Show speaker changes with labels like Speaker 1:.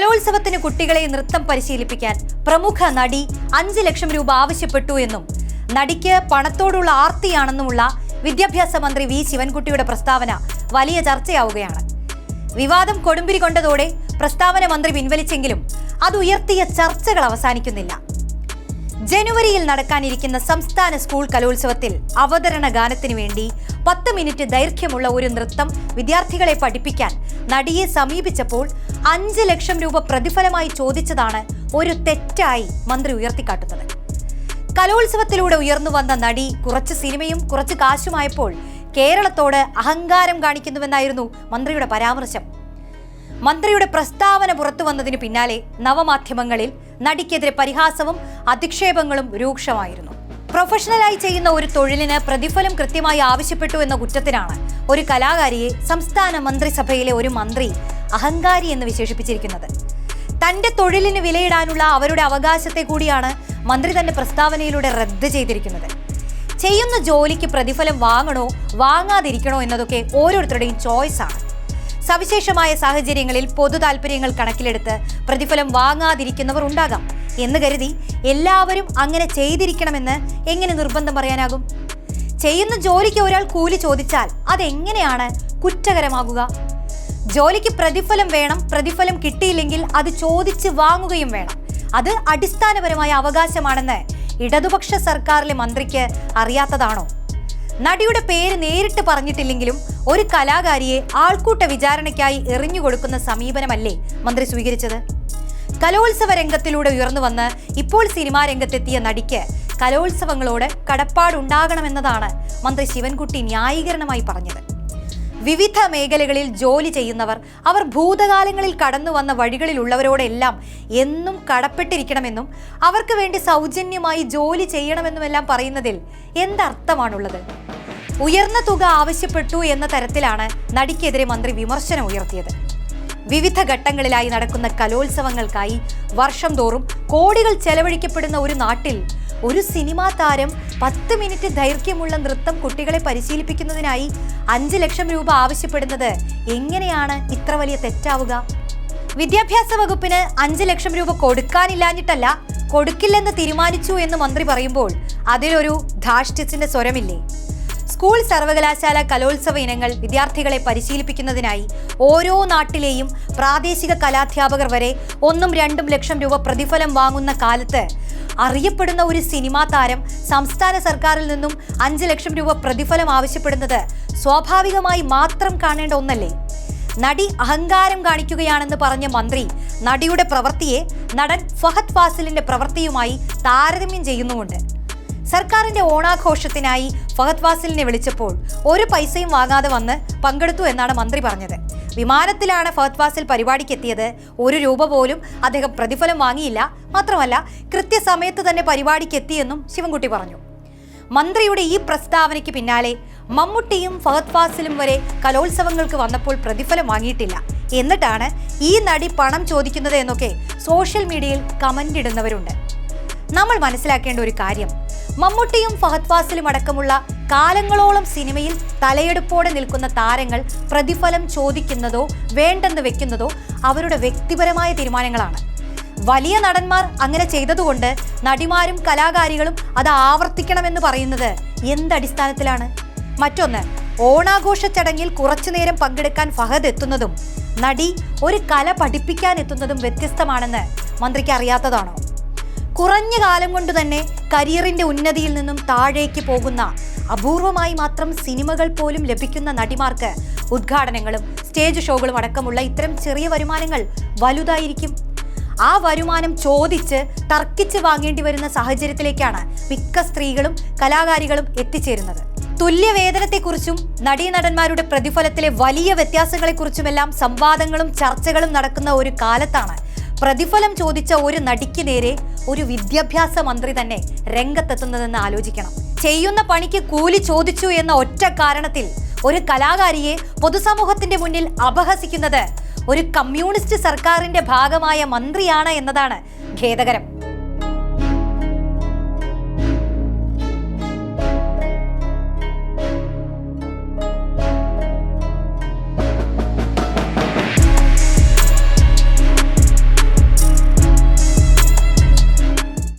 Speaker 1: കലോത്സവത്തിന് കുട്ടികളെ നൃത്തം പരിശീലിപ്പിക്കാൻ പ്രമുഖ നടി അഞ്ച് ലക്ഷം രൂപ ആവശ്യപ്പെട്ടു എന്നും നടിക്ക് പണത്തോടുള്ള ആർത്തിയാണെന്നുമുള്ള വിദ്യാഭ്യാസ മന്ത്രി വി ശിവൻകുട്ടിയുടെ പ്രസ്താവന വലിയ ചർച്ചയാവുകയാണ്. വിവാദം കൊടുമ്പിരി കൊണ്ടതോടെ പ്രസ്താവന മന്ത്രി പിൻവലിച്ചെങ്കിലും അത് ഉയർത്തിയ ചർച്ചകൾ അവസാനിക്കുന്നില്ല. ജനുവരിയിൽ നടക്കാനിരിക്കുന്ന സംസ്ഥാന സ്കൂൾ കലോത്സവത്തിൽ അവതരണ ഗാനത്തിനു വേണ്ടി പത്ത് മിനിറ്റ് ദൈർഘ്യമുള്ള ഒരു നൃത്തം വിദ്യാർത്ഥികളെ പഠിപ്പിക്കാൻ നടിയെ സമീപിച്ചപ്പോൾ അഞ്ച് ലക്ഷം രൂപ പ്രതിഫലമായി ചോദിച്ചതാണ് ഒരു തെറ്റായി മന്ത്രി ഉയർത്തിക്കാട്ടുന്നത്. കലോത്സവത്തിലൂടെ ഉയർന്നു വന്ന നടി കുറച്ച് സിനിമയും കുറച്ച് കാശുമായപ്പോൾ കേരളത്തോട് അഹങ്കാരം കാണിക്കുന്നുവെന്നായിരുന്നു മന്ത്രിയുടെ പരാമർശം. മന്ത്രിയുടെ പ്രസ്താവന പുറത്തു വന്നതിന് പിന്നാലെ നവമാധ്യമങ്ങളിൽ നടിക്കെതിരെ പരിഹാസവും അധിക്ഷേപങ്ങളും രൂക്ഷമായിരുന്നു. പ്രൊഫഷണലായി ചെയ്യുന്ന ഒരു തൊഴിലിന് പ്രതിഫലം കൃത്യമായി ആവശ്യപ്പെട്ടു എന്ന കുറ്റത്തിനാണ് ഒരു കലാകാരിയെ സംസ്ഥാന മന്ത്രിസഭയിലെ ഒരു മന്ത്രി അഹങ്കാരി എന്ന് വിശേഷിപ്പിച്ചിരിക്കുന്നത്. തന്റെ തൊഴിലിന് വിലയിടാനുള്ള അവരുടെ അവകാശത്തെ കൂടിയാണ് മന്ത്രി തന്റെ പ്രസ്താവനയിലൂടെ റദ്ദ് ചെയ്തിരിക്കുന്നത്. ചെയ്യുന്ന ജോലിക്ക് പ്രതിഫലം വാങ്ങണോ വാങ്ങാതിരിക്കണോ എന്നതൊക്കെ ഓരോരുത്തരുടെയും ചോയ്സ് ആണ് സവിശേഷമായ സാഹചര്യങ്ങളിൽ പൊതു താല്പര്യങ്ങൾ കണക്കിലെടുത്ത് പ്രതിഫലം വാങ്ങാതിരിക്കുന്നവർ ഉണ്ടാകാം. എന്ന് കരുതി എല്ലാവരും അങ്ങനെ ചെയ്തിരിക്കണമെന്ന് എങ്ങനെ നിർബന്ധം പറയാനാകും? ചെയ്യുന്ന ജോലിക്ക് ഒരാൾ കൂലി ചോദിച്ചാൽ അതെങ്ങനെയാണ് കുറ്റകരമാകുക? ജോലിക്ക് പ്രതിഫലം വേണം പ്രതിഫലം കിട്ടിയില്ലെങ്കിൽ അത് ചോദിച്ച് വാങ്ങുകയും വേണം. അത് അടിസ്ഥാനപരമായ അവകാശമാണെന്ന് ഇടതുപക്ഷ സർക്കാരിലെ മന്ത്രിക്ക് അറിയാത്തതാണോ? നടിയുടെ പേര് നേരിട്ട് പറഞ്ഞിട്ടില്ലെങ്കിലും ഒരു കലാകാരിയെ ആൾക്കൂട്ട വിചാരണയ്ക്കായി എറിഞ്ഞുകൊടുക്കുന്ന സമീപനമല്ലേ മന്ത്രി സ്വീകരിച്ചത്? കലോത്സവ രംഗത്തിലൂടെ ഉയർന്നു വന്ന് ഇപ്പോൾ സിനിമാ രംഗത്തെത്തിയ നടിക്ക് കലോത്സവങ്ങളോട് കടപ്പാടുണ്ടാകണമെന്നതാണ് മന്ത്രി ശിവൻകുട്ടി ന്യായീകരണമായി പറഞ്ഞത്. വിവിധ മേഖലകളിൽ ജോലി ചെയ്യുന്നവർ അവർ ഭൂതകാലങ്ങളിൽ കടന്നു വന്ന വഴികളിലുള്ളവരോടെല്ലാം എന്നും കടപ്പെട്ടിരിക്കണമെന്നും അവർക്ക് വേണ്ടി സൗജന്യമായി ജോലി ചെയ്യണമെന്നുമെല്ലാം പറയുന്നതിൽ എന്തർത്ഥമാണുള്ളത്? ഉയർന്ന തുക ആവശ്യപ്പെട്ടു എന്ന തരത്തിലാണ് നടിക്കെതിരെ മന്ത്രി വിമർശനം ഉയർത്തിയത്. വിവിധ ഘട്ടങ്ങളിലായി നടക്കുന്ന കലോത്സവങ്ങൾക്കായി വർഷം തോറും കോടികൾ ചെലവഴിക്കപ്പെടുന്ന ഒരു നാട്ടിൽ ഒരു സിനിമാ താരം പത്ത് മിനിറ്റ് ദൈർഘ്യമുള്ള നൃത്തം കുട്ടികളെ പരിശീലിപ്പിക്കുന്നതിനായി അഞ്ച് ലക്ഷം രൂപ ആവശ്യപ്പെടുന്നത് എങ്ങനെയാണ് ഇത്ര വലിയ തെറ്റാവുക? വിദ്യാഭ്യാസ വകുപ്പിന് അഞ്ച് ലക്ഷം രൂപ കൊടുക്കാനില്ലാഞ്ഞിട്ടല്ല കൊടുക്കില്ലെന്ന് തീരുമാനിച്ചു എന്ന് മന്ത്രി പറയുമ്പോൾ അതിലൊരു ധാഷ്ട്യത്തിന്റെ സ്വരമില്ലേ? സ്കൂൾ സർവകലാശാല കലോത്സവ ഇനങ്ങൾ വിദ്യാർത്ഥികളെ പരിശീലിപ്പിക്കുന്നതിനായി ഓരോ നാട്ടിലെയും പ്രാദേശിക കലാധ്യാപകർ വരെ ഒന്നും രണ്ടും ലക്ഷം രൂപ പ്രതിഫലം വാങ്ങുന്ന കാലത്ത് അറിയപ്പെടുന്ന ഒരു സിനിമാ താരം സംസ്ഥാന സർക്കാരിൽ നിന്നും അഞ്ച് ലക്ഷം രൂപ പ്രതിഫലം ആവശ്യപ്പെടുന്നത് സ്വാഭാവികമായി മാത്രം കാണേണ്ട ഒന്നല്ലേ? നടി അഹങ്കാരം കാണിക്കുകയാണെന്ന് പറഞ്ഞ മന്ത്രി നടിയുടെ പ്രവൃത്തിയെ നടൻ ഫഹദ് ഫാസിലിന്റെ പ്രവൃത്തിയുമായി താരതമ്യം ചെയ്യുന്നുമുണ്ട്. സർക്കാരിന്റെ ഓണാഘോഷത്തിനായി ഫഹദ് ഫാസിലിനെ വിളിച്ചപ്പോൾ ഒരു പൈസയും വാങ്ങാതെ വന്ന് പങ്കെടുത്തു എന്നാണ് മന്ത്രി പറഞ്ഞത്. വിമാനത്തിലാണ് ഫഹദ് ഫാസിൽ പരിപാടിക്ക് എത്തിയത് ഒരു രൂപ പോലും അദ്ദേഹം പ്രതിഫലം വാങ്ങിയില്ല. മാത്രമല്ല കൃത്യസമയത്ത് തന്നെ പരിപാടിക്ക് എത്തിയെന്നും ശിവൻകുട്ടി പറഞ്ഞു. മന്ത്രിയുടെ ഈ പ്രസ്താവനയ്ക്ക് പിന്നാലെ മമ്മൂട്ടിയും ഫഹദ് ഫാസിലും വരെ കലോത്സവങ്ങൾക്ക് വന്നപ്പോൾ പ്രതിഫലം വാങ്ങിയിട്ടില്ല. എന്നിട്ടാണ് ഈ നടി പണം ചോദിക്കുന്നത് എന്നൊക്കെ സോഷ്യൽ മീഡിയയിൽ കമന്റ് ഇടുന്നവരുണ്ട്. നമ്മൾ മനസ്സിലാക്കേണ്ട ഒരു കാര്യം മമ്മൂട്ടിയും ഫഹദ് ഫാസിലും അടക്കമുള്ള കാലങ്ങളോളം സിനിമയിൽ തലയെടുപ്പോടെ നിൽക്കുന്ന താരങ്ങൾ പ്രതിഫലം ചോദിക്കുന്നതോ വേണ്ടെന്ന് വെക്കുന്നതോ അവരുടെ വ്യക്തിപരമായ തീരുമാനങ്ങളാണ്. വലിയ നടന്മാർ അങ്ങനെ ചെയ്തതുകൊണ്ട് നടിമാരും കലാകാരികളും അത് ആവർത്തിക്കണമെന്ന് പറയുന്നത് എന്തടിസ്ഥാനത്തിലാണ് മറ്റൊന്ന് ഓണാഘോഷ ചടങ്ങിൽ കുറച്ചുനേരം പങ്കെടുക്കാൻ ഫഹദ് എത്തുന്നതും നടി ഒരു കല പഠിപ്പിക്കാൻ എത്തുന്നതും വ്യത്യസ്തമാണെന്ന് മന്ത്രിക്ക് അറിയാത്തതാണോ? കുറഞ്ഞ കാലം കൊണ്ട് തന്നെ കരിയറിന്റെ ഉന്നതിയിൽ നിന്നും താഴേക്ക് പോകുന്ന അപൂർവമായി മാത്രം സിനിമകൾ പോലും ലഭിക്കുന്ന നടിമാർക്ക് ഉദ്ഘാടനങ്ങളും സ്റ്റേജ് ഷോകളും അടക്കമുള്ള ഇത്തരം ചെറിയ വരുമാനങ്ങൾ വലുതായിരിക്കും. ആ വരുമാനം ചോദിച്ച് തർക്കിച്ച് വാങ്ങേണ്ടി വരുന്ന സാഹചര്യത്തിലേക്കാണ് മിക്ക സ്ത്രീകളും കലാകാരികളും എത്തിച്ചേരുന്നത്. തുല്യവേതനത്തെക്കുറിച്ചും നടീനടന്മാരുടെ പ്രതിഫലത്തിലെ വലിയ വ്യത്യാസങ്ങളെക്കുറിച്ചുമെല്ലാം സംവാദങ്ങളും ചർച്ചകളും നടക്കുന്ന ഒരു കാലത്താണ് പ്രതിഫലം ചോദിച്ച ഒരു നടിക്ക് നേരെ ഒരു വിദ്യാഭ്യാസ മന്ത്രി തന്നെ രംഗത്തെത്തുന്നതെന്ന് ആലോചിക്കണം. ചെയ്യുന്ന പണിക്ക് കൂലി ചോദിച്ചു എന്ന ഒറ്റ കാരണത്തിൽ ഒരു കലാകാരിയെ പൊതുസമൂഹത്തിന്റെ മുന്നിൽ അപഹസിക്കുന്നത് ഒരു കമ്മ്യൂണിസ്റ്റ് സർക്കാരിന്റെ ഭാഗമായ മന്ത്രിയാണ് എന്നതാണ് ഖേദകരം.